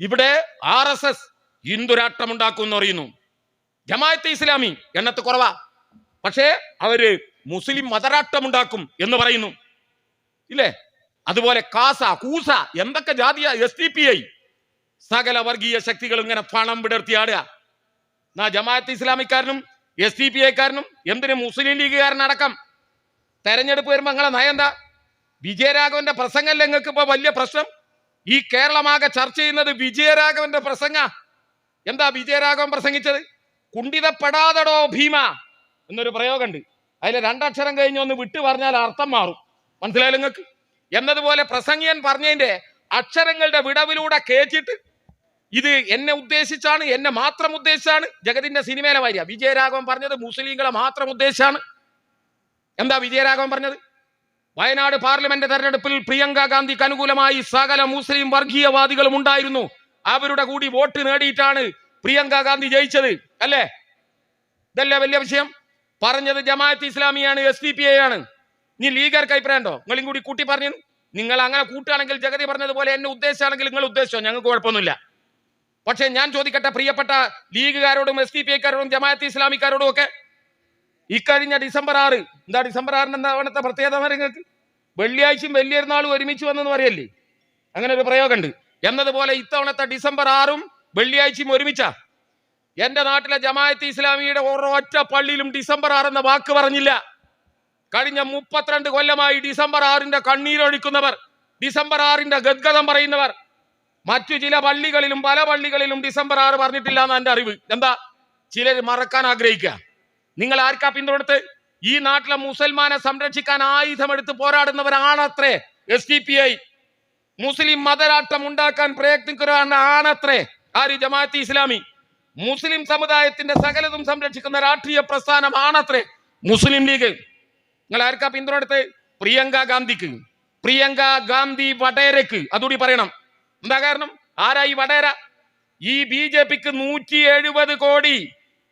ഇവിടെ R S S ഹിന്ദുരാഷ്ട്രം ഉണ്ടാക്കും എന്ന് പറയുന്നു. ജമാഅത്തെ ഇസ്ലാമി എണ്ണത്ത് കുറവാ. പക്ഷേ അവർ മുസ്ലിം മതരാഷ്ട്രം ഉണ്ടാക്കും എന്ന് പറയുന്നു. ഇല്ലേ? അതുപോലെ കാസ കൂസ എന്തൊക്കെ ജാതിയ? S D P I. സകല വർഗീയ ശക്തികൾ ഇങ്ങനെ പണം വിടർത്തി ആടുക. എന്നാ ജമാഅത്ത് ഇസ്ലാമിക്കാരനും എസ് ഡി പി ഐക്കാരനും എന്തിനു മുസ്ലിം ലീഗുകാരനടക്കം? തെരഞ്ഞെടുപ്പ് വരുമ്പോ നിങ്ങളെ നയം എന്താ? വിജയരാഘവന്റെ പ്രസംഗമല്ലേ നിങ്ങൾക്ക് ഇപ്പൊ വലിയ പ്രശ്നം? ഈ കേരളമാകെ ചർച്ച ചെയ്യുന്നത് വിജയരാഘവന്റെ പ്രസംഗ. എന്താ വിജയരാഘവൻ പ്രസംഗിച്ചത്? കുണ്ടിതപ്പെടാതടോ ഭീമ എന്നൊരു പ്രയോഗമുണ്ട്. അതിൽ രണ്ടക്ഷരം കഴിഞ്ഞ് ഒന്ന് വിട്ടു പറഞ്ഞാൽ അർത്ഥം മാറും. മനസ്സിലായാലും നിങ്ങൾക്ക്? എന്നതുപോലെ പ്രസംഗിയൻ പറഞ്ഞതിന്റെ അക്ഷരങ്ങളുടെ വിടവിലൂടെ കേച്ചിട്ട് ഇത് എന്നെ ഉദ്ദേശിച്ചാണ് എന്നെ മാത്രം ഉദ്ദേശിച്ചാണ് ജഗതിന്റെ സിനിമയിലെ വാര്യ വിജയരാഘവൻ പറഞ്ഞത് മുസ്ലിങ്ങളെ മാത്രം ഉദ്ദേശിച്ചാണ്. എന്താ വിജയരാഘവൻ പറഞ്ഞത്? വയനാട് പാർലമെന്റ് തെരഞ്ഞെടുപ്പിൽ പ്രിയങ്ക ഗാന്ധിക്ക് അനുകൂലമായി സകല മുസ്ലിം വർഗീയവാദികളും ഉണ്ടായിരുന്നു. അവരുടെ കൂടി വോട്ട് നേടിയിട്ടാണ് പ്രിയങ്ക ഗാന്ധി ജയിച്ചത് അല്ലേ? ഇതല്ലേ വലിയ വിഷയം? പറഞ്ഞത് ജമാഅത്ത് ഇസ്ലാമിയാണ് എസ് ഡി പി ഐ ആണ്. നീ ലീഗർക്ക് അഭിപ്രായമുണ്ടോ നിങ്ങളും കൂടി കൂട്ടി പറഞ്ഞു നിങ്ങൾ അങ്ങനെ കൂട്ടുകയാണെങ്കിൽ ജഗതി പറഞ്ഞതുപോലെ എന്നെ ഉദ്ദേശിച്ചാണെങ്കിൽ നിങ്ങൾ ഉദ്ദേശിച്ചോ? ഞങ്ങൾക്ക് കുഴപ്പമൊന്നുമില്ല. പക്ഷേ ഞാൻ ചോദിക്കട്ടെ പ്രിയപ്പെട്ട ലീഗുകാരോടും എസ് ഡി പി ഐക്കാരോടും ജമാഅത്ത് ഇസ്ലാമിക്കാരോടും ഒക്കെ? ഇക്കഴിഞ്ഞ ഡിസംബർ ആറ് എന്താ ഡിസംബർ ആറിന് എന്താ പ്രത്യേകത നിങ്ങൾക്ക്? വെള്ളിയാഴ്ചയും വലിയൊരുനാളും ഒരുമിച്ച് വന്നെന്ന് പറയല്ലേ? അങ്ങനെ ഒരു പ്രയോഗമുണ്ട്. എന്നതുപോലെ ഇത്തവണത്തെ ഡിസംബർ ആറും വെള്ളിയാഴ്ചയും ഒരുമിച്ചാ. എന്റെ നാട്ടിലെ ജമാഅത്ത് ഇസ്ലാമിയുടെ ഒരൊറ്റ പള്ളിയിലും ഡിസംബർ ആറ് എന്ന വാക്ക് പറഞ്ഞില്ല. കഴിഞ്ഞ മുപ്പത്തിരണ്ട് കൊല്ലമായി ഡിസംബർ ആറിന്റെ കണ്ണീരൊഴിക്കുന്നവർ ഡിസംബർ ആറിന്റെ ഗദ്ഗതം പറയുന്നവർ മറ്റു ചില പള്ളികളിലും പല പള്ളികളിലും ഡിസംബർ ആറ് പറഞ്ഞിട്ടില്ല എന്നാ എന്റെ അറിവ്. എന്താ? ചിലർ മറക്കാൻ ആഗ്രഹിക്കുക. നിങ്ങൾ ആർക്കാ പിന്തുണത്ത് ഈ നാട്ടിലെ മുസൽമാനെ സംരക്ഷിക്കാൻ ആയുധമെടുത്ത് പോരാടുന്നവരാണത്രേ എസ് ഡി പി ഐ മുസ്ലിം മതരാട്ടം ഉണ്ടാക്കാൻ പ്രയത്നിക്കുന്നവരാണത്രേ ആര്? ജമാഅത്ത് ഇസ്ലാമി. മുസ്ലിം സമുദായത്തിന്റെ സകലതും സംരക്ഷിക്കുന്ന രാഷ്ട്രീയ പ്രസ്ഥാനമാണത്രേ മുസ്ലിം ലീഗ്. നിങ്ങൾ ആർക്കാ പിന്തുണത്ത് പ്രിയങ്ക ഗാന്ധിക്ക്. പ്രിയങ്ക ഗാന്ധി വടേരക്ക്. അതുകൂടി പറയണം. എന്താ കാരണം? ആരാ ഈ വടേര? ഈ ബി ജെ പിക്ക് നൂറ്റി എഴുപത് കോടി.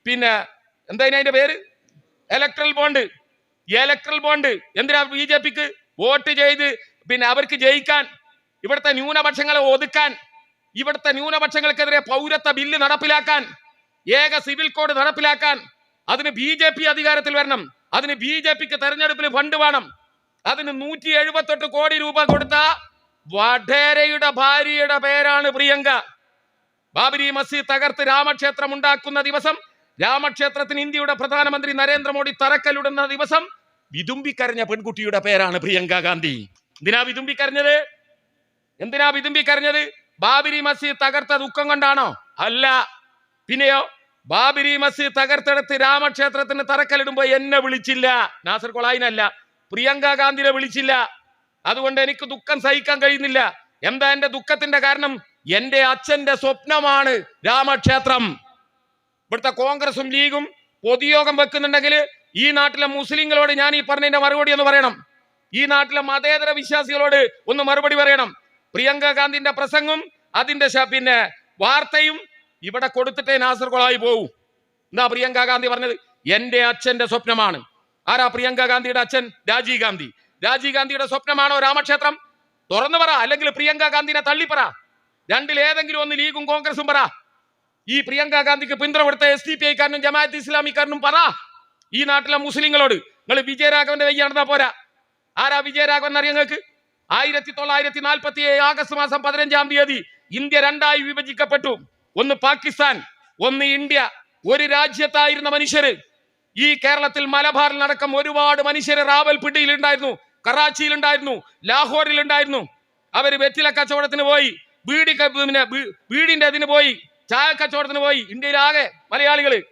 പിന്നെ എന്താ അതിന്റെ പേര്? ഇലക്ട്രൽ ബോണ്ട് ഇലക്ട്രൽ ബോണ്ട് എന്തിനാ ബി ജെ പിക്ക് വോട്ട് ചെയ്ത് പിന്നെ അവർക്ക് ജയിക്കാൻ ഇവിടുത്തെ ന്യൂനപക്ഷങ്ങളെ ഒതുക്കാൻ ഇവിടുത്തെ ന്യൂനപക്ഷങ്ങൾക്കെതിരെ പൗരത്വ ബില്ല് നടപ്പിലാക്കാൻ ഏക സിവിൽ കോഡ് നടപ്പിലാക്കാൻ അതിന് ബി ജെ പി അധികാരത്തിൽ വരണം അതിന് ബി ജെ പിക്ക് തെരഞ്ഞെടുപ്പിൽ ഫണ്ട് വേണം അതിന് നൂറ്റി എഴുപത്തെട്ട് കോടി രൂപ കൊടുത്ത വഡേരയുടെ ഭാര്യയുടെ പേരാണ് പ്രിയങ്ക. ബാബരി മസ്ജിദ് തകർത്ത് രാമക്ഷേത്രം ഉണ്ടാക്കുന്ന ദിവസം രാമക്ഷേത്രത്തിന് ഇന്ത്യയുടെ പ്രധാനമന്ത്രി നരേന്ദ്രമോദി തറക്കല്ലിടുന്ന ദിവസം വിതുമ്പിക്കരഞ്ഞ പെൺകുട്ടിയുടെ പേരാണ് പ്രിയങ്ക ഗാന്ധി. എന്തിനാ വിതുമ്പിക്കരഞ്ഞത്? എന്തിനാ വിതുമ്പിക്കരഞ്ഞത്? ബാബരി മസ്ജിദ് തകർത്ത ദുഃഖം കൊണ്ടാണോ? അല്ല. പിന്നെയോ? ബാബരി മസ്ജിദ് തകർത്തെടുത്ത് രാമക്ഷേത്രത്തിന് തറക്കല്ലിടുമ്പോ എന്നെ വിളിച്ചില്ല. നാസർ കൊളായിനല്ല. പ്രിയങ്ക ഗാന്ധിനെ വിളിച്ചില്ല. അതുകൊണ്ട് എനിക്ക് ദുഃഖം സഹിക്കാൻ കഴിയുന്നില്ല. എന്താ എന്റെ ദുഃഖത്തിന്റെ കാരണം? എന്റെ അച്ഛന്റെ സ്വപ്നമാണ് രാമക്ഷേത്രം. ഇവിടുത്തെ കോൺഗ്രസും ലീഗും പൊതുയോഗം വെക്കുന്നുണ്ടെങ്കിൽ ഈ നാട്ടിലെ മുസ്ലിങ്ങളോട് ഞാൻ ഈ പറഞ്ഞതിന്റെ മറുപടി ഒന്ന് പറയണം. ഈ നാട്ടിലെ മതേതര വിശ്വാസികളോട് ഒന്ന് മറുപടി പറയണം. പ്രിയങ്ക ഗാന്ധിന്റെ പ്രസംഗം അതിന്റെ പിന്നെ വാർത്തയും ഇവിടെ കൊടുത്തിട്ടേ നാസർകോളായി പോകൂ എന്താ പ്രിയങ്ക ഗാന്ധി പറഞ്ഞത്? എന്റെ അച്ഛന്റെ സ്വപ്നമാണ്. ആരാ പ്രിയങ്ക ഗാന്ധിയുടെ അച്ഛൻ? രാജീവ് ഗാന്ധി. രാജീവ് ഗാന്ധിയുടെ സ്വപ്നമാണോ രാമക്ഷേത്രം? തുറന്നു പറ. അല്ലെങ്കിൽ പ്രിയങ്ക ഗാന്ധിനെ തള്ളിപ്പറ രണ്ടിൽ ഏതെങ്കിലും ഒന്ന് ലീഗും കോൺഗ്രസും പറ. ഈ പ്രിയങ്ക ഗാന്ധിക്ക് പിന്തുണ കൊടുത്ത എസ് ഡി പി ഐക്കാരനും ജമാഅത്ത് ഇസ്ലാമിക്കാരനും പറ. ഈ നാട്ടിലെ മുസ്ലിങ്ങളോട് നിങ്ങൾ വിജയരാഘവന്റെ കൈ നടന്നാ പോരാ. ആരാ വിജയരാഘവൻ അറിയാം നിങ്ങൾക്ക്? ആയിരത്തി തൊള്ളായിരത്തി നാൽപ്പത്തി ഏഴ് ആഗസ്റ്റ് മാസം പതിനഞ്ചാം തീയതി ഇന്ത്യ രണ്ടായി വിഭജിക്കപ്പെട്ടു. ഒന്ന് പാകിസ്ഥാൻ ഒന്ന് ഇന്ത്യ. ഒരു രാജ്യത്തായിരുന്ന മനുഷ്യര്. ഈ കേരളത്തിൽ മലബാറിൽ നടക്കം ഒരുപാട് മനുഷ്യര് റാവൽപിണ്ടിയിൽ ഉണ്ടായിരുന്നു കറാച്ചിയിൽ ഉണ്ടായിരുന്നു ലാഹോറിൽ ഉണ്ടായിരുന്നു. അവർ വെറ്റില കച്ചവടത്തിന് പോയി ബീഡി പിന്നെ ബീഡിന്റെ അതിന് പോയി. ചായ കച്ചവടത്തിന് പോയി. ഇന്ത്യയിലാകെ മലയാളികൾ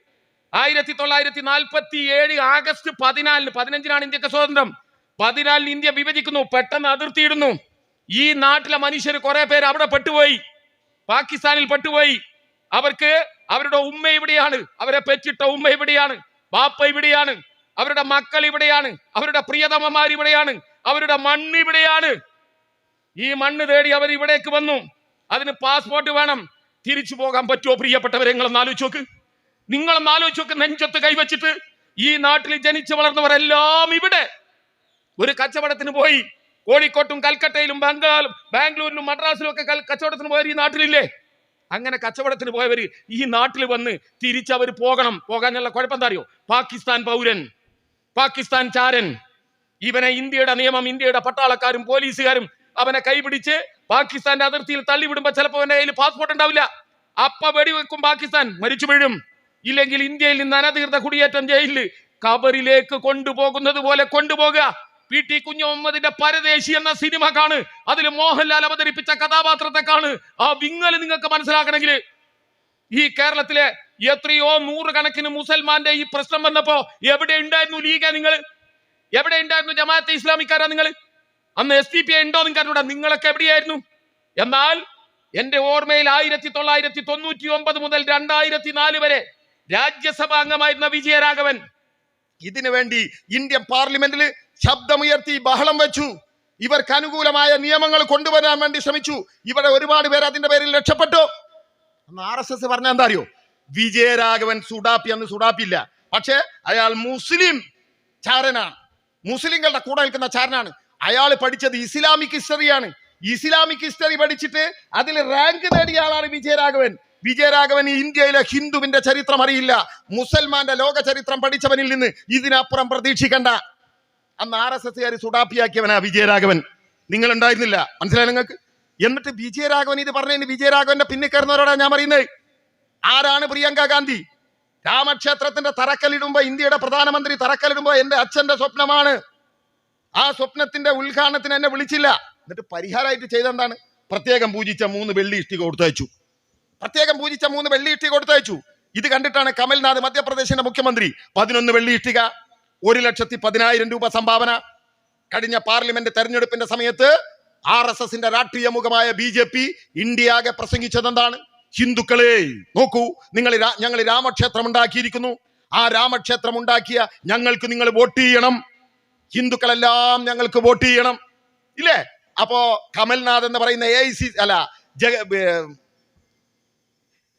ആയിരത്തി തൊള്ളായിരത്തി നാൽപ്പത്തി ഏഴ് ആഗസ്റ്റ് പതിനാലിന് പതിനഞ്ചിനാണ് ഇന്ത്യയ്ക്ക് സ്വാതന്ത്ര്യം. പതിനാലിന് ഇന്ത്യ വിഭജിക്കുന്നു പെട്ടെന്ന് അതിർത്തിയിടുന്നു. ഈ നാട്ടിലെ മനുഷ്യർ കുറെ പേര് അവിടെ പെട്ടുപോയി. പാകിസ്ഥാനിൽ പെട്ടുപോയി. അവർക്ക് അവരുടെ ഉമ്മ ഇവിടെയാണ്. അവരെ പെറ്റിട്ട ഉമ്മ ഇവിടെയാണ്. ബാപ്പ ഇവിടെയാണ്. അവരുടെ മക്കൾ ഇവിടെയാണ്. അവരുടെ പ്രിയതമമാർ ഇവിടെയാണ്. അവരുടെ മണ്ണ് ഇവിടെയാണ്. ഈ മണ്ണ് തേടി അവർ ഇവിടേക്ക് വന്നു. അതിന് പാസ്പോർട്ട് വേണം. തിരിച്ചു പോകാൻ പറ്റുമോ പ്രിയപ്പെട്ടവരെ? നിങ്ങളൊന്ന് ആലോചിച്ച് നോക്ക്. നിങ്ങളൊന്ന് ആലോചിച്ച് നോക്ക് നെഞ്ചത്ത് കൈവച്ചിട്ട്. ഈ നാട്ടിൽ ജനിച്ചു വളർന്നവരെല്ലാം ഇവിടെ. ഒരു കച്ചവടത്തിന് പോയി. കോഴിക്കോട്ടും കൽക്കട്ടയിലും ബംഗാളും ബാംഗ്ലൂരിലും മദ്രാസിലും ഒക്കെ കച്ചവടത്തിന് പോയവർ ഈ നാട്ടിലില്ലേ? അങ്ങനെ കച്ചവടത്തിന് പോയവർ ഈ നാട്ടിൽ വന്ന് തിരിച്ചവർ പോകണം. പോകാനുള്ള കുഴപ്പം അറിയോ? പാകിസ്ഥാൻ പൗരൻ. പാകിസ്ഥാൻ ചാരൻ. ഇവനെ ഇന്ത്യയുടെ നിയമം ഇന്ത്യയുടെ പട്ടാളക്കാരും പോലീസുകാരും അവനെ കൈപിടിച്ച് പാകിസ്ഥാന്റെ അതിർത്തിയിൽ തള്ളിവിടുമ്പോ ചിലപ്പോ അവന്റെ കയ്യിൽ പാസ്പോർട്ട് ഉണ്ടാവില്ല. അപ്പ വെടിവെക്കും പാകിസ്ഥാൻ മരിച്ചു വീഴും. ഇല്ലെങ്കിൽ ഇന്ത്യയിൽ നിന്ന് അനധികൃത കുടിയേറ്റം ജയിലിൽ കബറിലേക്ക് കൊണ്ടുപോകുന്നത് പോലെ കൊണ്ടുപോകുക. പി ടി കുഞ്ഞുമുഹമ്മദിന്റെ പരദേശി എന്ന സിനിമ കാണ്. അതിൽ മോഹൻലാൽ അവതരിപ്പിച്ച കഥാപാത്രത്തെ കാണ് ആ വിങ്ങൽ നിങ്ങൾക്ക് മനസ്സിലാക്കണമെങ്കിൽ ഈ കേരളത്തിലെ എത്രയോ നൂറുകണക്കിന് മുസൽമാന്റെ ഈ പ്രശ്നം വന്നപ്പോ എവിടെ ഉണ്ടായിരുന്നു ലീഗ നിങ്ങൾ? എവിടെ ഉണ്ടായിരുന്നു ജമാഅത്തെ ഇസ്ലാമിക്കാരാ നിങ്ങൾ? അന്ന് എസ് ഡി പി ഐ ഉണ്ടോ നിങ്ങൾക്ക് നിങ്ങളൊക്കെ എവിടെയായിരുന്നു? എന്നാൽ എന്റെ ഓർമ്മയിൽ ആയിരത്തി തൊള്ളായിരത്തി തൊണ്ണൂറ്റി ഒമ്പത് മുതൽ രണ്ടായിരത്തി നാല് വരെ രാജ്യസഭാ അംഗമായിരുന്ന വിജയരാഘവൻ ഇതിനു വേണ്ടി ഇന്ത്യൻ പാർലമെന്റിൽ ശബ്ദമുയർത്തി ബഹളം വെച്ചു. ഇവർക്ക് അനുകൂലമായ നിയമങ്ങൾ കൊണ്ടുവരാൻ വേണ്ടി ശ്രമിച്ചു. ഇവിടെ ഒരുപാട് പേർ അതിന്റെ പേരിൽ രക്ഷപ്പെട്ടു. അന്ന് ആർ എസ് എസ് പറഞ്ഞ എന്താ അറിയോ? വിജയരാഘവൻ സുഡാപ്പി അന്ന് സുഡാപ്പില്ല പക്ഷേ അയാൾ മുസ്ലിം ചാരനാണ്. മുസ്ലിങ്ങളുടെ കൂടെ നിൽക്കുന്ന ചാരനാണ്. അയാൾ പഠിച്ചത് ഇസ്ലാമിക് ഹിസ്റ്ററിയാണ് ഇസ്ലാമിക് ഹിസ്റ്ററി പഠിച്ചിട്ട് അതിൽ റാങ്ക് നേടിയ ആളാണ് വിജയരാഘവൻ. വിജയരാഘവൻ ഇന്ത്യയിലെ ഹിന്ദുവിന്റെ ചരിത്രം അറിയില്ല. മുസൽമാന്റെ ലോക ചരിത്രം പഠിച്ചവനിൽ നിന്ന് ഇതിനപ്പുറം പ്രതീക്ഷിക്കണ്ട. അന്ന് ആർ എസ് എസ്സുകാർ സുഡാപ്പിയാക്കിയവനാ വിജയരാഘവൻ. നിങ്ങൾ ഉണ്ടായിരുന്നില്ല മനസ്സിലായി നിങ്ങൾക്ക്? എന്നിട്ട് വിജയരാഘവൻ ഇത് പറഞ്ഞതിന് വിജയരാഘവന്റെ പിന്നിൽ കയറുന്നവരോടാ ഞാൻ പറയുന്നത് ആരാണ് പ്രിയങ്ക ഗാന്ധി? രാമക്ഷേത്രത്തിന്റെ തറക്കല്ലിടുമ്പോ ഇന്ത്യയുടെ പ്രധാനമന്ത്രി തറക്കല്ലിടുമ്പോ എന്റെ അച്ഛന്റെ സ്വപ്നമാണ്. ആ സ്വപ്നത്തിന്റെ ഉദ്ഘാടനത്തിന് എന്നെ വിളിച്ചില്ല. എന്നിട്ട് പരിഹാരമായിട്ട് ചെയ്തെന്താണ്? പ്രത്യേകം പൂജിച്ച മൂന്ന് വെള്ളി ഇഷ്ടിക കൊടുത്തയച്ചു. പ്രത്യേകം പൂജിച്ച മൂന്ന് വെള്ളി ഇഷ്ടിക കൊടുത്തയച്ചു. ഇത് കണ്ടിട്ടാണ് കമൽനാഥ് മധ്യപ്രദേശിന്റെ മുഖ്യമന്ത്രി പതിനൊന്ന് വെള്ളി ഇഷ്ടിക ഒരു ലക്ഷത്തി പതിനായിരം രൂപ സംഭാവന. കഴിഞ്ഞ പാർലമെന്റ് തെരഞ്ഞെടുപ്പിന്റെ സമയത്ത് ആർ എസ് എസിന്റെ രാഷ്ട്രീയ മുഖമായ ബി ജെ പി ഇന്ത്യയാകെ പ്രസംഗിച്ചതെന്താണ്? ഹിന്ദുക്കളെ നോക്കൂ നിങ്ങൾ ഞങ്ങൾ രാമക്ഷേത്രം ഉണ്ടാക്കിയിരിക്കുന്നു ആ രാമക്ഷേത്രം ഉണ്ടാക്കിയ ഞങ്ങൾക്ക് നിങ്ങൾ വോട്ട് ചെയ്യണം. ഹിന്ദുക്കളെല്ലാം ഞങ്ങൾക്ക് വോട്ട് ചെയ്യണം. ഇല്ലേ? അപ്പോ കമൽനാഥ് എന്ന് പറയുന്ന എ സി അല്ല ജഗ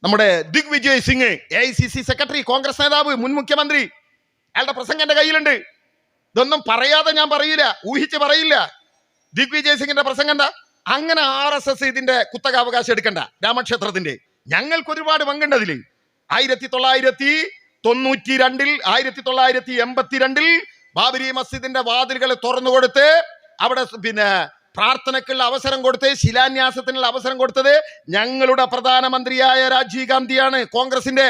നമ്മുടെ Digvijay Singh A I C C secretary Congress നേതാവ് മുൻ മുഖ്യമന്ത്രി. അയാളുടെ പ്രസംഗം കയ്യിലുണ്ട്. ഇതൊന്നും പറയാതെ ഞാൻ പറയില്ല ഊഹിച്ച് പറയില്ല. ദിഗ്വിജയ് സിംഗിന്റെ പ്രസംഗം എന്താ? അങ്ങനെ ആർ എസ് എസ് ഇതിന്റെ കുത്തകാവകാശം എടുക്കണ്ട രാമക്ഷേത്രത്തിന്റെ. ഞങ്ങൾക്ക് ഒരുപാട് പങ്കുണ്ട് അതിൽ. ആയിരത്തി തൊള്ളായിരത്തി തൊണ്ണൂറ്റി രണ്ടിൽ ആയിരത്തി തൊള്ളായിരത്തി എൺപത്തിരണ്ടിൽ ബാബരി മസ്ജിദിന്റെ വാതിലുകൾ തുറന്നു കൊടുത്ത് അവിടെ പിന്നെ പ്രാർത്ഥനയ്ക്കുള്ള അവസരം കൊടുത്ത് ശിലാന്യാസത്തിനുള്ള അവസരം കൊടുത്തത് ഞങ്ങളുടെ പ്രധാനമന്ത്രിയായ രാജീവ് ഗാന്ധിയാണ് കോൺഗ്രസിന്റെ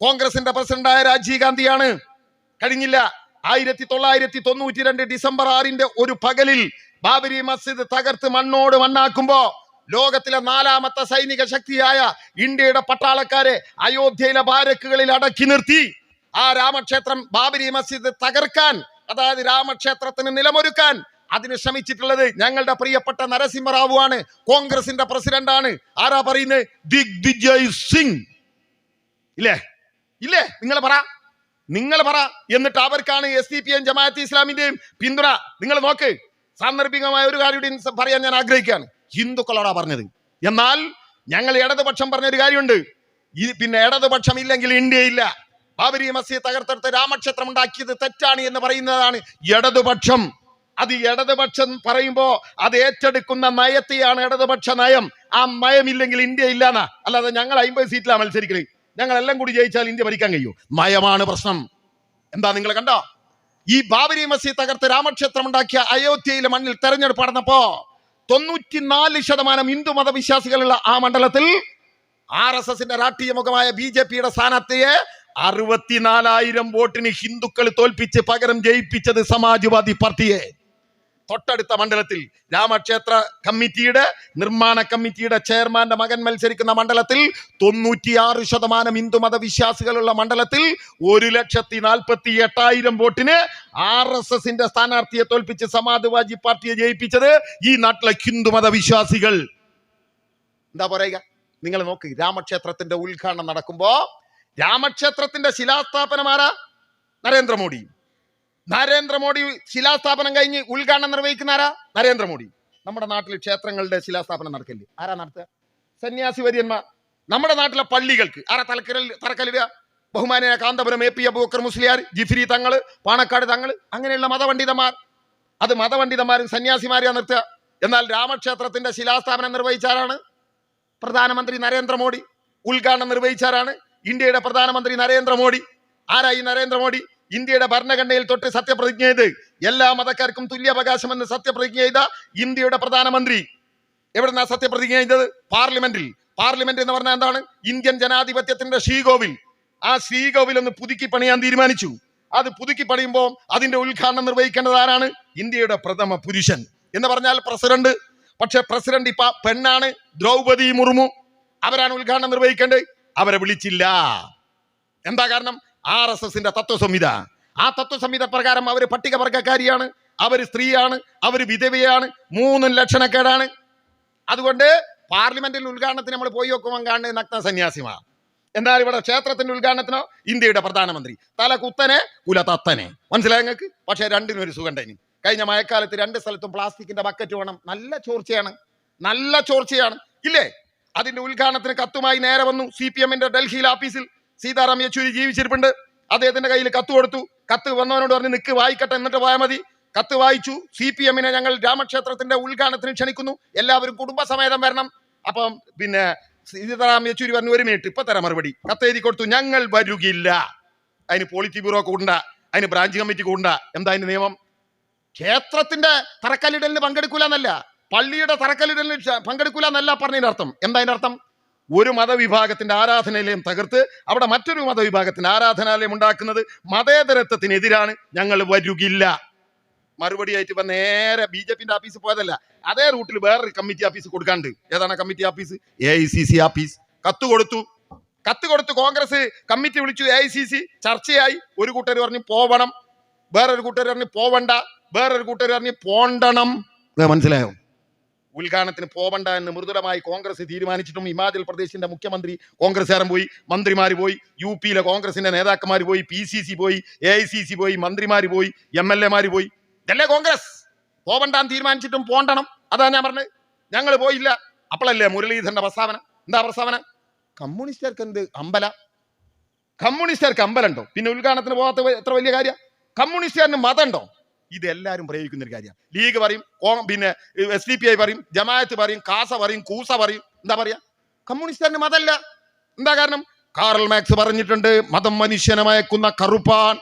കോൺഗ്രസിന്റെ പ്രസിഡന്റായ രാജീവ് ഗാന്ധിയാണ്. കഴിഞ്ഞില്ല ആയിരത്തി തൊള്ളായിരത്തി തൊണ്ണൂറ്റി രണ്ട് ഡിസംബർ ആറിന്റെ ഒരു പകലിൽ ബാബരി മസ്ജിദ് തകർത്ത് മണ്ണോട് മണ്ണാക്കുമ്പോ ലോകത്തിലെ നാലാമത്തെ സൈനിക ശക്തിയായ ഇന്ത്യയുടെ പട്ടാളക്കാരെ അയോധ്യയിലെ ബാരക്കുകളിൽ അടക്കി നിർത്തി. ആ രാമക്ഷേത്രം ബാബരി മസ്ജിദ് തകർക്കാൻ അതായത് രാമക്ഷേത്രത്തിന് നിലമൊരുക്കാൻ അതിന് ശ്രമിച്ചിട്ടുള്ളത് ഞങ്ങളുടെ പ്രിയപ്പെട്ട നരസിംഹറാവു ആണ് കോൺഗ്രസിന്റെ പ്രസിഡന്റ് ആണ് ആരാ പറയുന്നത് ദിഗ്വിജയ് സിംഗ്. ഇല്ലേ? ഇല്ലേ? നിങ്ങൾ പറ. നിങ്ങൾ പറ. എന്നിട്ട് അവർക്കാണ് S D P M Jamaat ഇസ്ലാമിന്റെയും പിന്തുണ. നിങ്ങൾ നോക്ക്. സാന്ദർഭികമായ ഒരു കാര്യം പറയാൻ ഞാൻ ആഗ്രഹിക്കുകയാണ്. ഹിന്ദുക്കളോടാ പറഞ്ഞത്. എന്നാൽ ഞങ്ങൾ ഇടതുപക്ഷം പറഞ്ഞൊരു കാര്യമുണ്ട്. പിന്നെ ഇടതുപക്ഷം ഇല്ലെങ്കിൽ ഇന്ത്യയില്ല. ബാബരി മസ്ജിദ് തകർത്തെടുത്ത് രാമക്ഷേത്രം ഉണ്ടാക്കിയത് തെറ്റാണ് എന്ന് പറയുന്നതാണ് ഇടതുപക്ഷം. അത് ഇടതുപക്ഷം പറയുമ്പോ അത് ഏറ്റെടുക്കുന്ന നയത്തെയാണ് ഇടതുപക്ഷ നയം. ആ നയമില്ലെങ്കിൽ ഇന്ത്യ ഇല്ലാന്നാ. അല്ലാതെ ഞങ്ങൾ അമ്പത് സീറ്റിലാ മത്സരിക്കുന്നത് ഞങ്ങൾ എല്ലാം കൂടി ജയിച്ചാൽ ഇന്ത്യ ഭരിക്കാൻ കഴിയൂ. നയമാണ് പ്രശ്നം. എന്താ നിങ്ങൾ കണ്ടോ? ഈ ബാബരി മസ്ജിദ് തകർത്ത് രാമക്ഷേത്രം ഉണ്ടാക്കിയ അയോധ്യയിലെ മണ്ണിൽ തെരഞ്ഞെടുപ്പ് നടന്നപ്പോ തൊണ്ണൂറ്റിനാല് ശതമാനം ഹിന്ദു മതവിശ്വാസികളുള്ള ആ മണ്ഡലത്തിൽ ആർ എസ് എസിന്റെ രാഷ്ട്രീയ മുഖമായ ബി ജെ പിയുടെ സ്ഥാനാർത്ഥിയെ അറുപത്തിനാലായിരം വോട്ടിന് ഹിന്ദുക്കൾ തോൽപ്പിച്ച് പകരം ജയിപ്പിച്ചത് സമാജ്വാദി പാർട്ടിയെ. തൊട്ടടുത്ത മണ്ഡലത്തിൽ രാമക്ഷേത്ര കമ്മിറ്റിയുടെ നിർമ്മാണ കമ്മിറ്റിയുടെ ചെയർമാന്റെ മകൻ മത്സരിക്കുന്ന മണ്ഡലത്തിൽ തൊണ്ണൂറ്റിയാറ് ശതമാനം ഹിന്ദു മതവിശ്വാസികളുള്ള മണ്ഡലത്തിൽ ഒരു ലക്ഷത്തി നാൽപ്പത്തി എട്ടായിരം വോട്ടിന് ആർ എസ് എസിന്റെ സ്ഥാനാർത്ഥിയെ തോൽപ്പിച്ച് സമാജ്വാദി പാർട്ടിയെ ജയിപ്പിച്ചത് ഈ നാട്ടിലെ ഹിന്ദു മതവിശ്വാസികൾ. എന്താ പറയുക? നിങ്ങൾ നോക്ക് രാമക്ഷേത്രത്തിന്റെ ഉദ്ഘാടനം നടക്കുമ്പോ രാമക്ഷേത്രത്തിന്റെ ശിലാസ്ഥാപനം ആരാ? നരേന്ദ്രമോദി. നരേന്ദ്രമോദി ശിലാസ്ഥാപനം കഴിഞ്ഞ് ഉദ്ഘാടനം നിർവഹിക്കുന്ന ആരാ? നരേന്ദ്രമോദി. നമ്മുടെ നാട്ടിൽ ക്ഷേത്രങ്ങളുടെ ശിലാസ്ഥാപനം നടക്കില്ലേ? ആരാ നടത്തുക? സന്യാസി വര്യന്മാർ. നമ്മുടെ നാട്ടിലെ പള്ളികൾക്ക് ആരാ തലക്കരൽ തറക്കല്ലിടുക ബഹുമാനായ കാന്തപുരം എ പി അബൂക്കർ മുസ്ലിയാർ ജിഫിരി തങ്ങൾ പാണക്കാട് തങ്ങൾ അങ്ങനെയുള്ള മതപണ്ഡിതന്മാർ. അത് മതപണ്ഡിതന്മാരും സന്യാസിമാരെയാണ് നിർത്തുക. എന്നാൽ രാമക്ഷേത്രത്തിന്റെ ശിലാസ്ഥാപനം നിർവഹിച്ചാരാണ് പ്രധാനമന്ത്രി നരേന്ദ്രമോദി. ഉദ്ഘാടനം നിർവഹിച്ചാരാണ് ഇന്ത്യയുടെ പ്രധാനമന്ത്രി നരേന്ദ്രമോദി. ആരായി നരേന്ദ്രമോദി? ഇന്ത്യയുടെ ഭരണഘടനയിൽ തൊട്ട് സത്യപ്രതിജ്ഞ ചെയ്ത് എല്ലാ മതക്കാർക്കും തുല്യാവകാശമെന്ന് സത്യപ്രതിജ്ഞ ചെയ്ത ഇന്ത്യയുടെ പ്രധാനമന്ത്രി. എവിടുന്നാ സത്യപ്രതിജ്ഞ ചെയ്തത്? പാർലമെന്റിൽ. പാർലമെന്റ് എന്ന് പറഞ്ഞാൽ എന്താണ്? ഇന്ത്യൻ ജനാധിപത്യത്തിന്റെ ശ്രീകോവിൽ. ആ ശ്രീകോവിൽ ഒന്ന് പുതുക്കി പണിയാൻ തീരുമാനിച്ചു. അത് പുതുക്കി പണിയുമ്പോൾ അതിന്റെ ഉദ്ഘാടനം നിർവഹിക്കേണ്ടത് ആരാണ്? ഇന്ത്യയുടെ പ്രഥമ പുരുഷൻ. എന്ന് പറഞ്ഞാൽ പ്രസിഡന്റ്. പക്ഷെ പ്രസിഡന്റ് ഇപ്പൊ പെണ്ണാണ്. ദ്രൗപദി മുർമു. അവരാണ് ഉദ്ഘാടനം നിർവഹിക്കേണ്ടത്. അവരെ വിളിച്ചില്ല. എന്താ കാരണം? ആർ എസ് എസിന്റെ തത്വസംഹിത. ആ തത്വസംഹിത പ്രകാരം അവർ പട്ടികവർഗക്കാരിയാണ് അവർ സ്ത്രീയാണ് അവർ വിധവയാണ് മൂന്നും ലക്ഷണക്കേടാണ്. അതുകൊണ്ട് പാർലമെന്റിൽ ഉദ്ഘാടനത്തിന് നമ്മൾ പോയി നോക്കുമ്പോൾ കാണുന്നത് നഗ്ന സന്യാസിമാ എന്നാൽ ഇവിടെ ക്ഷേത്രത്തിന്റെ ഉദ്ഘാടനത്തിനോ ഇന്ത്യയുടെ പ്രധാനമന്ത്രി. തല കുത്തനെ കുല തത്തനെ മനസ്സിലായ നിങ്ങൾക്ക്? പക്ഷേ രണ്ടിനും ഒരു സുഖണ്ടനി കഴിഞ്ഞ മഴക്കാലത്ത് രണ്ട് സ്ഥലത്തും പ്ലാസ്റ്റിക്കിന്റെ ബക്കറ്റ് വേണം. നല്ല ചോർച്ചയാണ്. നല്ല ചോർച്ചയാണ്. ഇല്ലേ? അതിന്റെ ഉദ്ഘാടനത്തിന് കത്തുമായി നേരെ വന്നു സി പി എമ്മിന്റെ ഡൽഹിയിൽ ഓഫീസിൽ സീതാറാം യെച്ചൂരി ജീവിച്ചിരിപ്പുണ്ട്. അദ്ദേഹത്തിന്റെ കയ്യിൽ കത്ത് കൊടുത്തു. കത്ത് വന്നവനോട് പറഞ്ഞ് നിക്ക് വായിക്കട്ടെ എന്നിട്ട് പോയാൽ മതി. കത്ത് വായിച്ചു. സി പി എമ്മിനെ ഞങ്ങൾ രാമക്ഷേത്രത്തിന്റെ ഉദ്ഘാടനത്തിന് ക്ഷണിക്കുന്നു. എല്ലാവരും കുടുംബസമേതം വരണം. അപ്പം പിന്നെ സീതാറാം യെച്ചൂരി പറഞ്ഞു ഒരു മിനിറ്റ് ഇപ്പൊ തരാം മറുപടി. കത്ത് എഴുതി കൊടുത്തു. ഞങ്ങൾ വരുകില്ല. അതിന് പോളിറ്റി ബ്യൂറോ കൂടണ്ട. അതിന് ബ്രാഞ്ച് കമ്മിറ്റി കൂടണ്ട. എന്താ അതിന്റെ നിയമം? ക്ഷേത്രത്തിന്റെ തറക്കല്ലിടലിന് പങ്കെടുക്കൂല എന്നല്ല. പള്ളിയുടെ തറക്കല്ലിടൽ പങ്കെടുക്കൂല എന്നല്ല പറഞ്ഞതിന്റെ അർത്ഥം. എന്താ അതിന്റെ അർത്ഥം? ഒരു മതവിഭാഗത്തിന്റെ ആരാധനാലയം തകർത്ത് അവിടെ മറ്റൊരു മതവിഭാഗത്തിന്റെ ആരാധനാലയം ഉണ്ടാക്കുന്നത് മതേതരത്വത്തിനെതിരാണ് ഞങ്ങൾ വരുകില്ല. മറുപടിയായിട്ട് ഇപ്പൊ നേരെ ബി ജെ പിന്റെ ഓഫീസ് പോയതല്ല അതേ റൂട്ടിൽ വേറൊരു കമ്മിറ്റി ഓഫീസ് കൊടുക്കാണ്ട്. ഏതാണ് committee office A I C C office കത്ത് കൊടുത്തു. കത്ത് കൊടുത്ത് കോൺഗ്രസ് കമ്മിറ്റി വിളിച്ചു എ ഐ സി സി ചർച്ചയായി. ഒരു കൂട്ടർ പറഞ്ഞു പോവണം. വേറൊരു കൂട്ടർ പറഞ്ഞു പോവണ്ട. വേറൊരു കൂട്ടർ പറഞ്ഞു പോണ്ടണം. മനസ്സിലായോ? ഉദ്ഘാടനത്തിന് പോവണ്ട എന്ന് മൃദുലമായി കോൺഗ്രസ് തീരുമാനിച്ചിട്ടും ഹിമാചൽ പ്രദേശിന്റെ മുഖ്യമന്ത്രി കോൺഗ്രസ് കോൺഗ്രസ്സുകാരൻ പോയി മന്ത്രിമാർ പോയി യു പിയിലെ കോൺഗ്രസിന്റെ നേതാക്കന്മാർ പോയി പി സി സി പോയി എ ഐ സി സി പോയി മന്ത്രിമാർ പോയി എം എൽ എമാർ പോയി. ഇതല്ലേ കോൺഗ്രസ്? പോവണ്ടാന്ന് തീരുമാനിച്ചിട്ടും പോണ്ടണം. അതാ ഞാൻ പറഞ്ഞത്. ഞങ്ങൾ പോയില്ല. അപ്പോഴല്ലേ മുരളീധരന്റെ പ്രസ്താവന? എന്താ പ്രസ്താവന? കമ്മ്യൂണിസ്റ്റുകാർക്ക് എന്ത്? അമ്പല. കമ്മ്യൂണിസ്റ്റുകാർക്ക് അമ്പലുണ്ടോ പിന്നെ ഉദ്ഘാടനത്തിന് പോകാത്ത എത്ര വലിയ കാര്യം? കമ്മ്യൂണിസ്റ്റുകാരന് മതമുണ്ടോ? ഇത് എല്ലാവരും പ്രയോഗിക്കുന്ന ഒരു കാര്യമാണ്. ലീഗ് പറയും പിന്നെ എസ് ഡി പി ഐ പറയും ജമാഅത്ത് പറയും കാസ പറയും കൂസ പറയും. എന്താ പറയാ? കമ്മ്യൂണിസ്റ്റുകാരന് മതമല്ല. എന്താ കാരണം? കാറൽ മാക്സ് പറഞ്ഞിട്ടുണ്ട് മതം മനുഷ്യനെ മയക്കുന്ന കറുപ്പാൻ.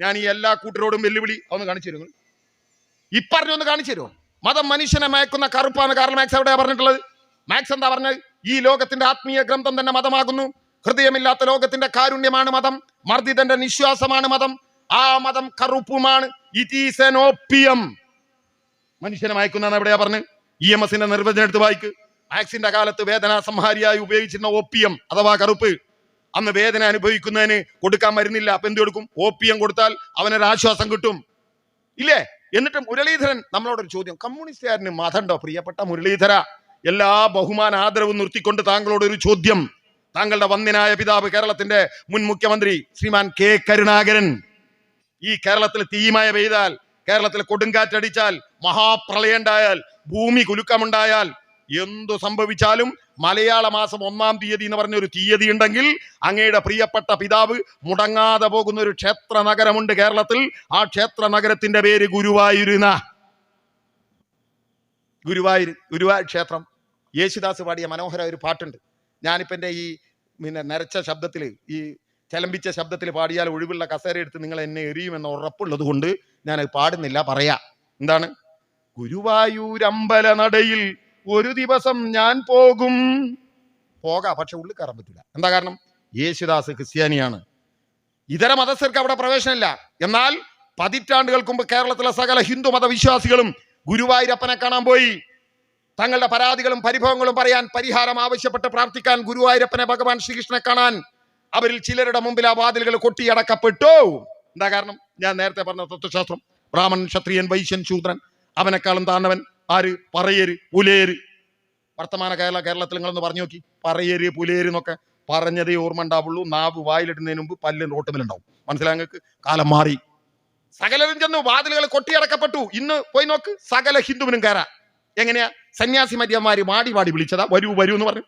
ഞാൻ ഈ എല്ലാ കൂട്ടരോടും വെല്ലുവിളി. ഒന്ന് കാണിച്ചു തരുമോ ഇപ്പറഞ്ഞൊന്ന് കാണിച്ചു തരുമോ? മതം മനുഷ്യനെ മയക്കുന്ന കറുപ്പാണ് കാറൽ മാക്സ് എവിടെയാ പറഞ്ഞിട്ടുള്ളത്? മാക്സ് എന്താ പറഞ്ഞത്? ഈ ലോകത്തിന്റെ ആത്മീയ ഗ്രന്ഥം തന്നെ മതമാകുന്നു. ഹൃദയമില്ലാത്ത ലോകത്തിന്റെ കാരുണ്യമാണ് മതം. മർദ്ദിതന്റെ നിശ്വാസമാണ് മതം. ആ മതം കറുപ്പുമാണ്. ഇറ്റ് ഈസ് എൻ ഓപ്പിയം മനുഷ്യനെ മയക്കുന്നതാണ് എവിടെയാ പറഞ്ഞ്? ഇ എം എസിന്റെ നിർവചനം എടുത്ത് വായിക്ക്. വാക്സിന്റെ കാലത്ത് വേദന സംഹാരിയായി ഉപയോഗിച്ചിരുന്ന ഓപ്പിയം അഥവാ കറുപ്പ്. അന്ന് വേദന അനുഭവിക്കുന്നതിന് കൊടുക്കാൻ മരുന്നില്ല. അപ്പൊ എന്ത് കൊടുക്കും? ഓപ്പിയം കൊടുത്താൽ അവനൊരു ആശ്വാസം കിട്ടും. ഇല്ലേ? എന്നിട്ടും മുരളീധരൻ നമ്മളോടൊരു ചോദ്യം. കമ്മ്യൂണിസ്റ്റുകാരന് മതണ്ടോ പ്രിയപ്പെട്ട മുരളീധര എല്ലാ ബഹുമാന ആദരവും നിർത്തിക്കൊണ്ട് താങ്കളോട് ഒരു ചോദ്യം. താങ്കളുടെ വന്ദ്യനായ പിതാവ് കേരളത്തിന്റെ മുൻ മുഖ്യമന്ത്രി ശ്രീമാൻ കെ കരുണാകരൻ. ഈ കേരളത്തിൽ തീമയ പെയ്താൽ കേരളത്തിൽ കൊടുങ്കാറ്റടിച്ചാൽ മഹാപ്രളയം ഉണ്ടായാൽ ഭൂമി കുലുക്കമുണ്ടായാൽ എന്തു സംഭവിച്ചാലും മലയാള മാസം ഒന്നാം തീയതി എന്ന് പറഞ്ഞൊരു തീയതി ഉണ്ടെങ്കിൽ അങ്ങയുടെ പ്രിയപ്പെട്ട പിതാവ് മുടങ്ങാതെ പോകുന്ന ഒരു ക്ഷേത്ര നഗരമുണ്ട് കേരളത്തിൽ. ആ ക്ഷേത്ര നഗരത്തിന്റെ പേര് ഗുരുവായൂരുന്ന ഗുരുവായൂർ ഗുരുവായൂർ ക്ഷേത്രം. യേശുദാസ് പാടിയ മനോഹര ഒരു പാട്ടുണ്ട്. ഞാനിപ്പോൾ എന്റെ ഈ പിന്നെ നരച്ച ശബ്ദത്തിൽ ഈ ചലമ്പിച്ച ശബ്ദത്തിൽ പാടിയാൽ ഒഴിവുള്ള കസേര എടുത്ത് നിങ്ങൾ എന്നെ എറിയുമെന്ന ഉറപ്പുള്ളത് കൊണ്ട് ഞാൻ അത് പാടുന്നില്ല പറയാ. എന്താണ്? ഗുരുവായൂരമ്പല നടയിൽ ഒരു ദിവസം ഞാൻ പോകും. പോകാം പക്ഷെ ഉള്ളിൽ കയറാൻ പറ്റില്ല എന്താ കാരണം? യേശുദാസ് ക്രിസ്ത്യാനിയാണ്. ഇതര മതസ്ഥർക്ക് അവിടെ പ്രവേശനമില്ല. എന്നാൽ പതിറ്റാണ്ടുകൾക്ക് മുമ്പ് കേരളത്തിലെ സകല ഹിന്ദു മതവിശ്വാസികളും ഗുരുവായൂരപ്പനെ കാണാൻ പോയി. തങ്ങളുടെ പരാതികളും പരിഭവങ്ങളും പറയാൻ പരിഹാരം ആവശ്യപ്പെട്ട് പ്രാർത്ഥിക്കാൻ ഗുരുവായൂരപ്പനെ ഭഗവാൻ ശ്രീകൃഷ്ണനെ കാണാൻ അവരിൽ ചിലരുടെ മുമ്പിൽ ആ വാതിലുകൾ കൊട്ടിയടക്കപ്പെട്ടു. എന്താ കാരണം? ഞാൻ നേരത്തെ പറഞ്ഞ തത്വശാസ്ത്രം. ബ്രാഹ്മണൻ ക്ഷത്രിയൻ വൈശ്യൻ ശൂദ്രൻ അവനെക്കാളും താന്നവൻ ആര്? പറയര് പുലേര്. വർത്തമാന കേരള കേരളത്തിൽ നിങ്ങളൊന്ന് പറഞ്ഞു നോക്കി. പറയര് പുലേര് എന്നൊക്കെ പറഞ്ഞതേ ഓർമ്മ ഉണ്ടാവുള്ളൂ നാവ് വായിലിടുന്നതിന് മുമ്പ് പല്ല് മനസ്സിലായി നിങ്ങൾക്ക്? കാലം മാറി. സകലരും ചെന്നു വാതിലുകൾ കൊട്ടിയടക്കപ്പെട്ടു. ഇന്ന് പോയി നോക്ക് സകല ഹിന്ദുവിനും കയറാം. എങ്ങനെയാ? സന്യാസി മര്യന്മാര് മാടി മാടി വിളിച്ചതാ. വരൂ വരൂ എന്ന് പറഞ്ഞു.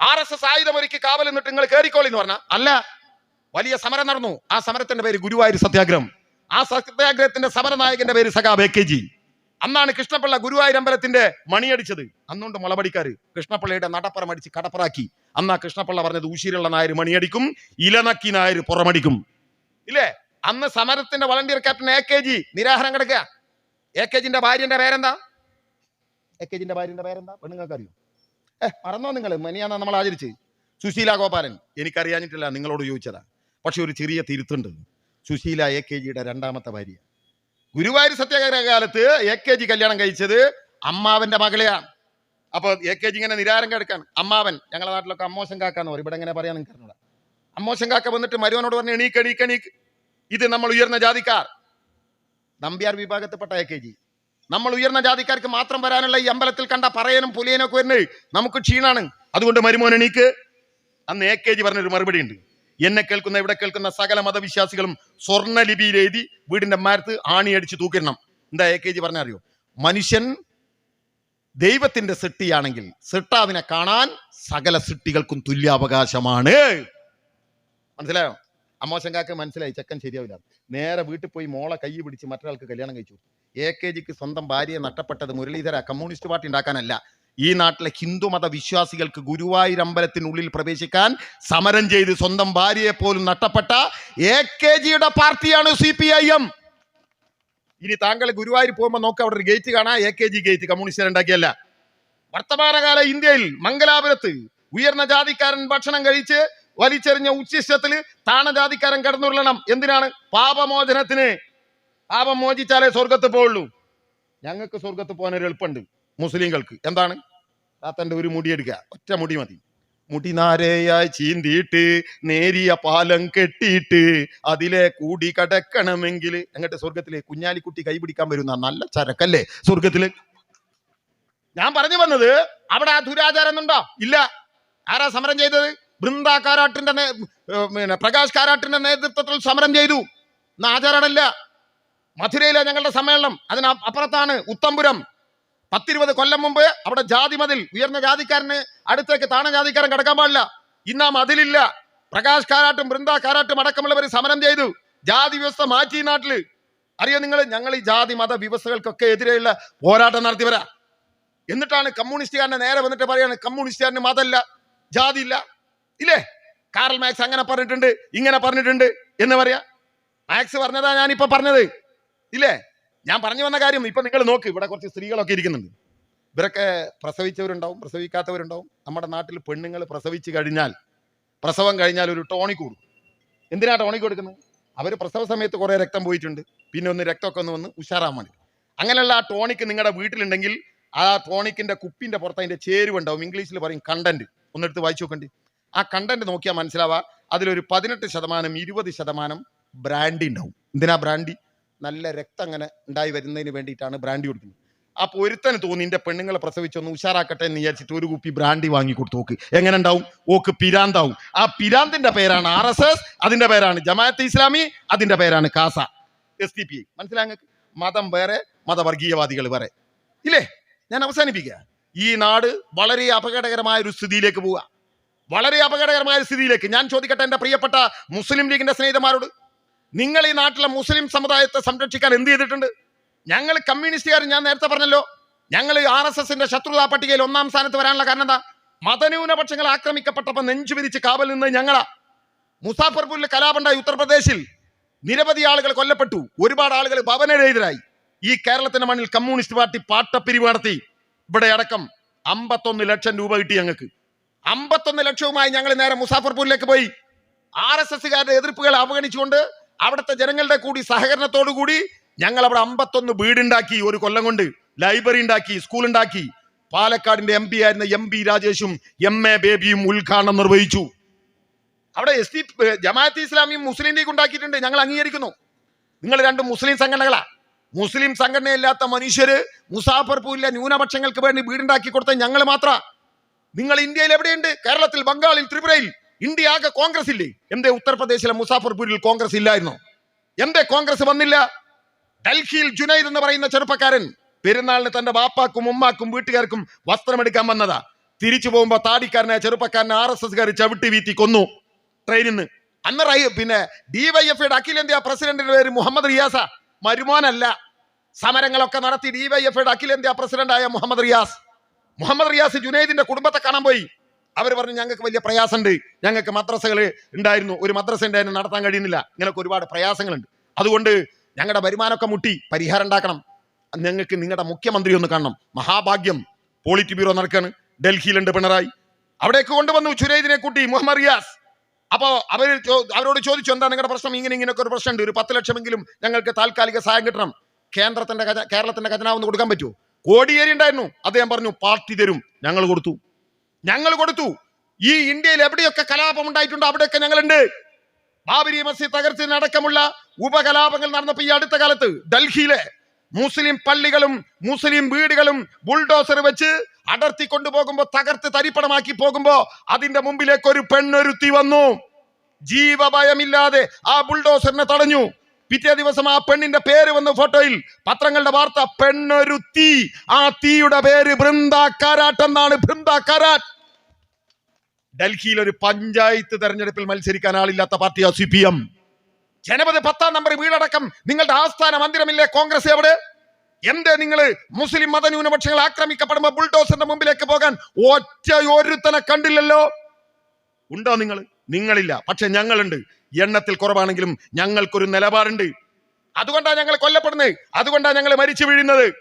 ആർ എസ് എസ് ആയുധമൊരുക്കി കാവൽ നിന്നിട്ട് നിങ്ങൾ കയറിക്കോളി എന്ന് പറഞ്ഞാൽ അല്ല. വലിയ സമരം നടന്നു. ആ സമരത്തിന്റെ പേര് ഗുരുവായൂർ സത്യാഗ്രഹം. ആ സത്യാഗ്രഹത്തിന്റെ സമരനായകന്റെ പേര് സഖാബ് എ കെ ജി. അന്നാണ് കൃഷ്ണപിള്ള ഗുരുവായൂർ അമ്പലത്തിന്റെ മണിയടിച്ചത്. അന്നുകൊണ്ട് മുളപടിക്കാർ കൃഷ്ണപിള്ളയുടെ നടപ്പുറം അടിച്ച് കടപ്പറാക്കി. അന്നാ കൃഷ്ണപിള്ള പറഞ്ഞത് ഊശിയിലുള്ള നായർ മണിയടിക്കും ഇലനക്കി നായർ പുറമടിക്കും. ഇല്ലേ? അന്ന് സമരത്തിന്റെ volunteer captain A K G നിരാഹാരം കിടക്കുക. എ കെ ജിന്റെ ഭാര്യന്റെ പേരെന്താ? എ കെ ജിന്റെ ഭാര്യന്റെ പേരെന്താ? പെണ്ണുങ്ങൾക്ക് അറിയോ ഏ മറന്നോ നിങ്ങൾ മനിയാന്ന നമ്മൾ ആചരിച്ച് സുശീല ഗോപാലൻ എനിക്കറിയാഞ്ഞിട്ടില്ല നിങ്ങളോട് ചോദിച്ചതാ. പക്ഷെ ഒരു ചെറിയ തിരുത്തുണ്ട്. സുശീല എ കെ ജിയുടെ രണ്ടാമത്തെ ഭാര്യ. ഗുരുവായൂർ സത്യാഗ്രഹ കാലത്ത് എ കെ ജി കല്യാണം കഴിച്ചത് അമ്മാവന്റെ മകളെയാണ്. അപ്പോൾ എ കെ ജി ഇങ്ങനെ നിരാരം കിടക്കാണ് അമ്മാവൻ ഞങ്ങളുടെ നാട്ടിലൊക്കെ അമ്മോശം കാക്കാന്ന് പറയും. ഇവിടെ എങ്ങനെ പറയാൻ നിങ്ങൾക്ക് അറിഞ്ഞൂടാ? അമ്മോശം കാക്ക വന്നിട്ട് മരുവനോട് പറഞ്ഞു എണീക്ക് എണീക്ക് എണീക്ക്. ഇത് നമ്മൾ ഉയർന്ന ജാതിക്കാർ. നമ്പ്യാർ വിഭാഗത്തിൽപ്പെട്ട എ കെ ജി. നമ്മൾ ഉയർന്ന ജാതിക്കാർക്ക് മാത്രം വരാനുള്ള ഈ അമ്പലത്തിൽ കണ്ട പറയനും പുലിയനും ഒക്കെ വരുന്നത് നമുക്ക് ക്ഷീണാണ്. അതുകൊണ്ട് മരുമോൻ എണീക്ക്. അന്ന് എ കെ ജി പറഞ്ഞൊരു മറുപടി ഉണ്ട്. എന്നെ കേൾക്കുന്ന ഇവിടെ കേൾക്കുന്ന സകല മതവിശ്വാസികളും സ്വർണ ലിപിയിൽ എഴുതി വീടിന്റെ മരത്ത് ആണിയടിച്ച് തൂക്കിടണം. എന്താ എ കെ ജി പറഞ്ഞറിയോ മനുഷ്യൻ ദൈവത്തിന്റെ സൃഷ്ടിയാണെങ്കിൽ സൃഷ്ടാവിനെ കാണാൻ സകല സൃഷ്ടികൾക്കും തുല്യാവകാശമാണ്. മനസ്സിലായോ? അമ്മോശങ്കാക്ക് മനസ്സിലായി ചെക്കൻ ശരിയാവില്ല. നേരെ വീട്ടിൽ പോയി മോളെ കൈ പിടിച്ച് മറ്റൊരാൾക്ക് കല്യാണം കഴിച്ചു എ കെ ജിക്ക് സ്വന്തം ഭാര്യയെ നഷ്ടപ്പെട്ടത് മുരളീധര കമ്മ്യൂണിസ്റ്റ് പാർട്ടി ഉണ്ടാക്കാനല്ല. ഈ നാട്ടിലെ ഹിന്ദുമത വിശ്വാസികൾക്ക് ഗുരുവായൂർ അമ്പലത്തിനുള്ളിൽ പ്രവേശിക്കാൻ സമരം ചെയ്ത് സ്വന്തം ഭാര്യയെ പോലും നഷ്ടപ്പെട്ട എ കെ ജിയുടെ പാർട്ടിയാണ് സി പി ഐ എം. ഇനി താങ്കൾ ഗുരുവായൂർ പോകുമ്പോൾ നോക്ക് അവിടെ ഒരു ഗേറ്റ് കാണാം. A K G gate communist ഉണ്ടാക്കിയല്ല. വർത്തമാനകാല ഇന്ത്യയിൽ മംഗലാപുരത്ത് ഉയർന്ന ജാതിക്കാരൻ ഭക്ഷണം കഴിച്ച് വലിച്ചെറിഞ്ഞ ഉച്ചിഷ്ടത്തിൽ താണജാതിക്കാരൻ കിടന്നുരുളണം. എന്തിനാണ്? പാപമോചനത്തിന്. പാപം മോചിച്ചാലേ സ്വർഗത്ത് പോവുള്ളൂ. ഞങ്ങൾക്ക് സ്വർഗത്ത് പോകാൻ ഒരു എളുപ്പമുണ്ട്. മുസ്ലിങ്ങൾക്ക്. എന്താണ്? താത്തന്റെ ഒരു മുടി എടുക്കുക. ഒറ്റ മുടി മതി. മുടി നാരയായി ചീന്തിയിട്ട് നേരിയ പാലം കെട്ടിയിട്ട് അതിലെ കൂടി കടക്കണമെങ്കിൽ എങ്ങോട്ട്? സ്വർഗത്തിലെ കുഞ്ഞാലിക്കുട്ടി കൈപിടിക്കാൻ വരുന്ന നല്ല ചരക്കല്ലേ സ്വർഗത്തിൽ ഞാൻ പറഞ്ഞു വന്നത് അവിടെ ആ ദുരാചാരം ഉണ്ടോ? ഇല്ല. ആരാ സമരം ചെയ്തത്? ബൃന്ദ കാരാട്ടിന്റെ പിന്നെ പ്രകാശ് കാരാട്ടിന്റെ നേതൃത്വത്തിൽ സമരം ചെയ്തു. എന്ന മധുരയിലെ ഞങ്ങളുടെ സമ്മേളനം അതിന് അപ്പുറത്താണ് ഉത്തംപുരം. പത്തിരുപത് കൊല്ലം മുമ്പ് അവിടെ ജാതി മതിൽ ഉയർന്ന ജാതിക്കാരന് അടുത്തേക്ക് താണ ജാതിക്കാരൻ കിടക്കാൻ പാടില്ല. ഇന്ന് ആ മതിലില്ല. പ്രകാശ് കാരാട്ടും ബൃന്ദ കാരാട്ടും അടക്കമുള്ളവർ സമരം ചെയ്തു. ജാതി വ്യവസ്ഥ മാറ്റി നാട്ടിൽ. അറിയോ നിങ്ങൾ ഞങ്ങൾ ഈ ജാതി മത വ്യവസ്ഥകൾക്കൊക്കെ എതിരെയുള്ള പോരാട്ടം നടത്തിയവരാ. എന്നിട്ടാണ് കമ്മ്യൂണിസ്റ്റുകാരനെ നേരെ വന്നിട്ട് പറയാണ് കമ്മ്യൂണിസ്റ്റുകാരന് മതമല്ല ജാതി ഇല്ല. ഇല്ലേ? കാറൽ മാക്സ് അങ്ങനെ പറഞ്ഞിട്ടുണ്ട് ഇങ്ങനെ പറഞ്ഞിട്ടുണ്ട് എന്ന് പറയാ. മാക്സ് പറഞ്ഞതാ ഞാനിപ്പോ പറഞ്ഞത്. ഇല്ലേ? ഞാൻ പറഞ്ഞു വന്ന കാര്യം ഇപ്പൊ നിങ്ങൾ നോക്ക്. ഇവിടെ കുറച്ച് സ്ത്രീകളൊക്കെ ഇരിക്കുന്നുണ്ട്. ഇവരൊക്കെ പ്രസവിച്ചവരുണ്ടാവും പ്രസവിക്കാത്തവരുണ്ടാവും. നമ്മുടെ നാട്ടിൽ പെണ്ണുങ്ങൾ പ്രസവിച്ചു കഴിഞ്ഞാൽ പ്രസവം കഴിഞ്ഞാൽ ഒരു ടോണിക് കൊടുക്കും എന്തിനാ ടോണിക് കൊടുക്കുന്നത്? അവർ പ്രസവ സമയത്ത് കുറേ രക്തം പോയിട്ടുണ്ട്. പിന്നെ ഒന്ന് രക്തമൊക്കെ ഒന്ന് വന്ന് ഉഷാറാൻ വേണ്ടി. അങ്ങനെയുള്ള ആ ടോണിക് നിങ്ങളുടെ വീട്ടിലുണ്ടെങ്കിൽ ആ ടോണിക്കിന്റെ കുപ്പിന്റെ പുറത്ത് അതിന്റെ ചേരുവുണ്ടാവും. ഇംഗ്ലീഷിൽ പറയും കണ്ടന്റ് ഒന്നെടുത്ത് വായിച്ചു നോക്കണ്ടി. ആ കണ്ടന്റ് നോക്കിയാൽ മനസ്സിലാവാ അതിലൊരു പതിനെട്ട് ശതമാനം ഇരുപത് ശതമാനം ബ്രാൻഡി ഉണ്ടാവും. എന്തിനാ ബ്രാൻഡി നല്ല രക്തം അങ്ങനെ ഉണ്ടായി വരുന്നതിന് വേണ്ടിയിട്ടാണ് ബ്രാൻഡി കൊടുക്കുന്നത്. അപ്പോൾ ഒരുത്തന് തോന്നി എന്റെ പെണ്ണുങ്ങളെ പ്രസവിച്ചൊന്ന് ഉഷാറാക്കട്ടെ എന്ന് വിചാരിച്ചിട്ട് ഒരു കുപ്പി ബ്രാൻഡി വാങ്ങി കൊടുത്തു നോക്ക് എങ്ങനെ ഉണ്ടാവും? ഓക്ക് പിരാന്താവും. ആ പിരാന്തിന്റെ പേരാണ് ആർ എസ് എസ് അതിന്റെ പേരാണ് ജമാഅത്ത് ഇസ്ലാമി അതിന്റെ പേരാണ് കാസ. എസ് ഡി പി ഐ മനസ്സിലായ മതം വേറെ മതവർഗീയവാദികൾ വേറെ. ഇല്ലേ? ഞാൻ അവസാനിപ്പിക്കുക. ഈ നാട് വളരെ അപകടകരമായ ഒരു സ്ഥിതിയിലേക്ക് പോവുക. വളരെ അപകടകരമായ സ്ഥിതിയിലേക്ക്. ഞാൻ ചോദിക്കട്ടെ എന്റെ പ്രിയപ്പെട്ട മുസ്ലിം ലീഗിന്റെ സ്നേഹിതന്മാരോട്? നിങ്ങൾ ഈ നാട്ടിലെ മുസ്ലിം സമുദായത്തെ സംരക്ഷിക്കാൻ എന്ത് ചെയ്തിട്ടുണ്ട്? ഞങ്ങൾ കമ്മ്യൂണിസ്റ്റുകാർ ഞാൻ നേരത്തെ പറഞ്ഞല്ലോ ഞങ്ങൾ ആർ എസ് എസിന്റെ ശത്രുതാ പട്ടികയിൽ ഒന്നാം സ്ഥാനത്ത് വരാനുള്ള കാരണം എന്താ? മതന്യൂനപക്ഷങ്ങൾ ആക്രമിക്കപ്പെട്ടപ്പോൾ നെഞ്ചു വിരിച്ച് കാവൽ നിന്ന് ഞങ്ങളാ. മുസാഫർപൂരിൽ കലാപുണ്ടായി ഉത്തർപ്രദേശിൽ. നിരവധി ആളുകൾ കൊല്ലപ്പെട്ടു. ഒരുപാട് ആളുകൾ ഭവനരഹിതരായി. ഈ കേരളത്തിന്റെ മണ്ണിൽ കമ്മ്യൂണിസ്റ്റ് പാർട്ടി പാട്ടപ്പിരിവ് നടത്തി. ഇവിടെ അടക്കം അമ്പത്തൊന്ന് ലക്ഷം രൂപ കിട്ടി ഞങ്ങൾക്ക്. അമ്പത്തൊന്ന് ലക്ഷവുമായി ഞങ്ങൾ നേരെ മുസാഫർപൂരിലേക്ക് പോയി. ആർ എസ് എസ്സുകാരുടെ എതിർപ്പുകൾ അവഗണിച്ചുകൊണ്ട് അവിടുത്തെ ജനങ്ങളുടെ കൂടി സഹകരണത്തോടു കൂടി ഞങ്ങൾ അവിടെ അമ്പത്തൊന്ന് വീടുണ്ടാക്കി ഒരു കൊല്ലം കൊണ്ട് ലൈബ്രറി ഉണ്ടാക്കി സ്കൂൾ ഉണ്ടാക്കി. പാലക്കാടിന്റെ എം പി ആയിരുന്ന എം പി രാജേഷും എം എ ബേബിയും ഉദ്ഘാടനം നിർവഹിച്ചു. അവിടെ എസ് ടി ജമാഅത്ത് ഇസ്ലാമിയും മുസ്ലിം ലീഗ് ഉണ്ടാക്കിയിട്ടുണ്ട്. ഞങ്ങൾ അംഗീകരിക്കുന്നു. നിങ്ങൾ രണ്ട് മുസ്ലിം സംഘടനകളാ. മുസ്ലിം സംഘടനയില്ലാത്ത മനുഷ്യര് മുസാഫർപൂരിലെ ന്യൂനപക്ഷങ്ങൾക്ക് വേണ്ടി വീടുണ്ടാക്കി കൊടുത്ത ഞങ്ങൾ മാത്ര. നിങ്ങൾ ഇന്ത്യയിൽ എവിടെയുണ്ട്? കേരളത്തിൽ ബംഗാളിൽ ത്രിപുരയിൽ. ഇന്ത്യ ആകെ കോൺഗ്രസ് ഇല്ലേ? എന്തേ ഉത്തർപ്രദേശിലെ മുസാഫർപൂരിൽ കോൺഗ്രസ് ഇല്ലായിരുന്നു? എന്തേ കോൺഗ്രസ് വന്നില്ല? ഡൽഹിയിൽ ജുനൈദ് എന്ന് പറയുന്ന ചെറുപ്പക്കാരൻ പെരുന്നാളിന് തന്റെ ബാപ്പാക്കും ഉമ്മാക്കും വീട്ടുകാർക്കും വസ്ത്രമെടുക്കാൻ വന്നതാ. തിരിച്ചു പോകുമ്പോ താടിക്കാരനെ ചെറുപ്പക്കാരനെ ആർ എസ് എസ്കാർ ചവിട്ടി വീത്തി കൊന്നു. ട്രെയിനിൽ നിന്ന് അന്ന് പിന്നെ ഡിവൈഎഫ്ഐയുടെ അഖിലേന്ത്യാ പ്രസിഡന്റിന്റെ പേര് മുഹമ്മദ് റിയാസ. മരുമോനല്ല. സമരങ്ങളൊക്കെ നടത്തി ഡിവൈഎഫ്ഐയുടെ അഖിലേന്ത്യാ പ്രസിഡന്റായ മുഹമ്മദ് റിയാസ്. മുഹമ്മദ് റിയാസ് ജുനൈദിന്റെ കുടുംബത്തെ കാണാൻ പോയി. അവർ പറഞ്ഞു ഞങ്ങൾക്ക് വലിയ പ്രയാസമുണ്ട്. ഞങ്ങൾക്ക് മദ്രസകൾ ഉണ്ടായിരുന്നു. ഒരു മദ്രസ ഉണ്ടായിരുന്നു നടത്താൻ കഴിയുന്നില്ല. ഇങ്ങനെയൊക്കെ ഒരുപാട് പ്രയാസങ്ങളുണ്ട്. അതുകൊണ്ട് ഞങ്ങളുടെ വരുമാനമൊക്കെ മുട്ടി പരിഹാരം ഉണ്ടാക്കണം. ഞങ്ങൾക്ക് നിങ്ങളുടെ മുഖ്യമന്ത്രി ഒന്ന് കാണണം. മഹാഭാഗ്യം. പോളിറ്റ് ബ്യൂറോ നടക്കാണ്. ഡൽഹിയിലുണ്ട് പിണറായി. അവിടേക്ക് കൊണ്ടുവന്നു ചുരൈദിനെ കൂട്ടി മുഹമ്മദ് റിയാസ്. അപ്പോൾ അവർ അവരോട് ചോദിച്ചു എന്താ നിങ്ങളുടെ പ്രശ്നം? ഇങ്ങനെ ഇങ്ങനെയൊക്കെ ഒരു പ്രശ്നമുണ്ട്. ഒരു പത്ത് ലക്ഷമെങ്കിലും ഞങ്ങൾക്ക് താൽക്കാലിക സഹായം കിട്ടണം. കേന്ദ്രത്തിന്റെ കേരളത്തിന്റെ ഖജനാവ് കൊടുക്കാൻ പറ്റുമോ കോടിയേരി ഉണ്ടായിരുന്നു. അദ്ദേഹം പറഞ്ഞു പാർട്ടി തരും. ഞങ്ങൾ കൊടുത്തു. ഞങ്ങൾ കൊടുത്തു. ഈ ഇന്ത്യയിൽ എവിടെയൊക്കെ കലാപം ഉണ്ടായിട്ടുണ്ടോ അവിടെയൊക്കെ ഞങ്ങളുണ്ട്. ബാബരി മസ്ജിദ് തകർച്ചതിനടക്കമുള്ള ഉപകലാപങ്ങൾ നടന്നപ്പോ ഈ അടുത്ത കാലത്ത് ഡൽഹിയിലെ മുസ്ലിം പള്ളികളും മുസ്ലിം വീടുകളും ബുൾഡോസർ വെച്ച് അടർത്തി കൊണ്ടുപോകുമ്പോ തകർത്ത് തരിപ്പണമാക്കി പോകുമ്പോ അതിന്റെ മുമ്പിലേക്ക് ഒരു പെണ്ണൊരുത്തി വന്നു. ജീവഭയമില്ലാതെ ആ ബുൾഡോസറിനെ തടഞ്ഞു. പിറ്റേ ദിവസം ആ പെണ്ണിന്റെ പേര് വന്നു ഫോട്ടോയിൽ പത്രങ്ങളുടെ വാർത്ത പെണ്ണൊരു തീ ആ തീയുടെ പേര് ബൃന്ദ കാരാട്ട് എന്നാണ്. ബൃന്ദ കാരാട്ട്. ഡൽഹിയിൽ ഒരു പഞ്ചായത്ത് തെരഞ്ഞെടുപ്പിൽ മത്സരിക്കാൻ ആളില്ലാത്ത പാർട്ടിയാ സി പി എം ജനപതി പത്താം നമ്പർ വീടടക്കം. നിങ്ങളുടെ ആസ്ഥാന മന്ദിരമില്ലേ കോൺഗ്രസ് എവിടെ എന്തേ നിങ്ങൾ മുസ്ലിം മതന്യൂനപക്ഷങ്ങൾ ആക്രമിക്കപ്പെടുമ്പോ ബുൾഡോസറിന്റെ മുമ്പിലേക്ക് പോകാൻ ഒറ്റ ഒരുത്തനെ കണ്ടില്ലല്ലോ? ഉണ്ടോ നിങ്ങൾ നിങ്ങളില്ല. പക്ഷെ ഞങ്ങളുണ്ട്. എണ്ണത്തിൽ കുറവാണെങ്കിലും ഞങ്ങൾക്കൊരു നിലപാടുണ്ട്. അതുകൊണ്ടാണ് ഞങ്ങൾ കൊല്ലപ്പെടുന്നത്. അതുകൊണ്ടാണ് ഞങ്ങൾ മരിച്ചു വീഴുന്നത്.